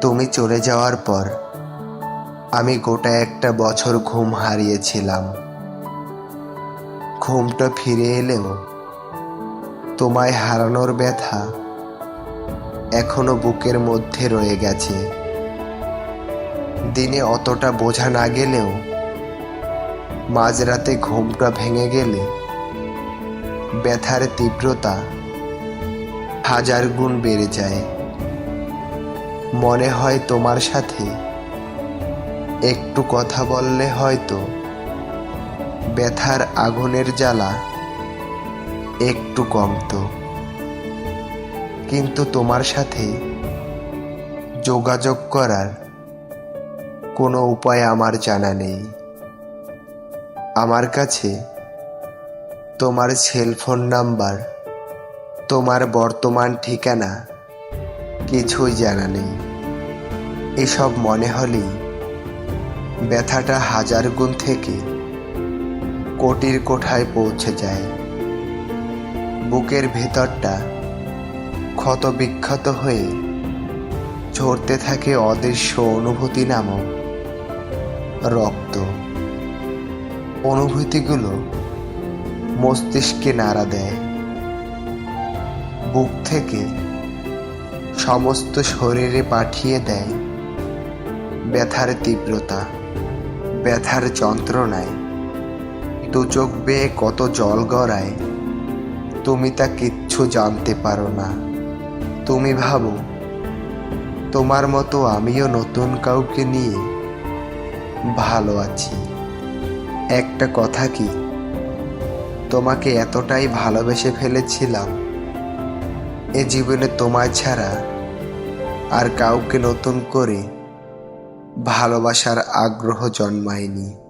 তুমি চলে যাওয়ার পর আমি গোটা একটা বছর ঘুম হারিয়েছিলাম। ঘুমটা ফিরে এলেও তোমায় হারানোর ব্যথা এখনও বুকের মধ্যে রয়ে গেছে। দিনে অতটা বোঝা না গেলেও মাঝরাতে ঘুমটা ভেঙে গেলে ব্যথার তীব্রতা হাজার গুণ বেড়ে যায়। মনে হয় তোমার সাথে। একটু কথা বললে হয়তো ব্যথার আগুনের জ্বালা একটু কমতো। কিন্তু তোমার সাথে যোগাযোগ করার কোনো উপায় আমার জানা নেই। আমার কাছে তোমার সেলফোন নাম্বার, তোমার বর্তমান ঠিকানা কিছুই জানা নেই। এসব মনে হলেই ব্যথাটা হাজার গুণ থেকে কোটির কোঠায় পৌঁছে যায়। বুকের ভেতরটা ক্ষত বিক্ষত হয়ে ঝরতে থাকে অদৃশ্য অনুভূতি নামক রক্ত। অনুভূতিগুলো মস্তিষ্কে নাড়া দেয়। বুক থেকে সমস্ত শরীরে পাঠিয়ে দেয়। ব্যথার তীব্রতা, ব্যথার যন্ত্রণায়। দু চোখ বেয়ে কত জল গড়ায়, তুমি তা কিচ্ছু জানতে পারো না। তুমি ভাবো, তোমার মতো আমিও নতুন কাউকে নিয়ে ভালো আছি। একটা কথা কি, তোমাকে এতটাই ভালোবেসে ফেলেছিলাম এ জীবনে তোমায় ছাড়া আর কাউকে নতুন করে ভালোবাসার আগ্রহ জন্মায়নি।